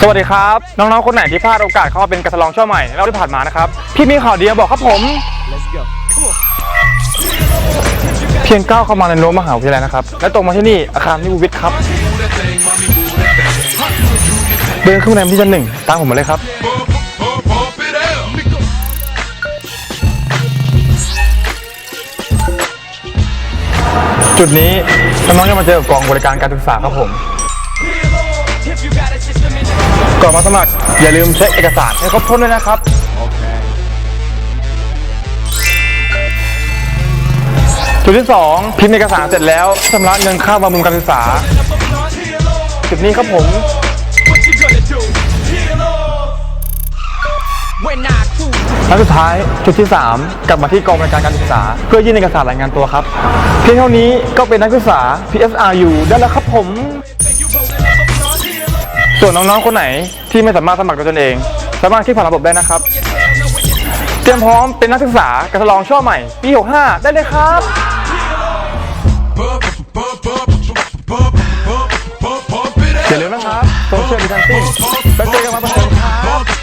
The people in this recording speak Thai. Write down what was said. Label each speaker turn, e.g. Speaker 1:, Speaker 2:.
Speaker 1: สวัสดีครับ น้องๆ คนไหนที่พลาดโอกาสเข้ามาเป็นกระทะลองช่อใหม่แล้วที่ผ่านมานะครับ พี่มีข่าวดีมาบอกครับผม เพียงก้าวเข้ามาในรั้วมหาวิทยาลัยนะครับ และตรงมาที่นี่อาคารนิววิทย์ครับ เดินขึ้นมาในที่ชั้นหนึ่งตามผมมาเลยครับ
Speaker 2: Pump it up.
Speaker 1: จุดนี้น้องๆจะมาเจอกับกองบริการการศึกษาครับผม ก่อนมาสมัคร อย่าลืมเช็คเอกสารให้ครบถ้วนด้วยนะครับ จุดที่ 2 พิมพ์เอกสารเสร็จแล้วชำระเงินค่าบำรุงการศึกษา จุดนี้ครับผม
Speaker 3: When I cruise
Speaker 1: และสุดท้ายจุดที่ 3 กลับมาที่กองบริการการศึกษา เพื่อยื่นเอกสารรายงานตัวครับ เพียงเท่านี้ก็เป็นนักศึกษา PSRU ได้แล้วครับผม ส่วนน้องๆคนไหนที่ไม่สามารถสมัครด้วยตนเอง สามารถคลิกผ่านระบบได้นะครับ เตรียมพร้อมเป็นนักศึกษาการทดลองช่อใหม่ปี65ได้เลยครับ อย่าลืมนะครับโซเชียลดิส a นซิ่ง
Speaker 2: Pump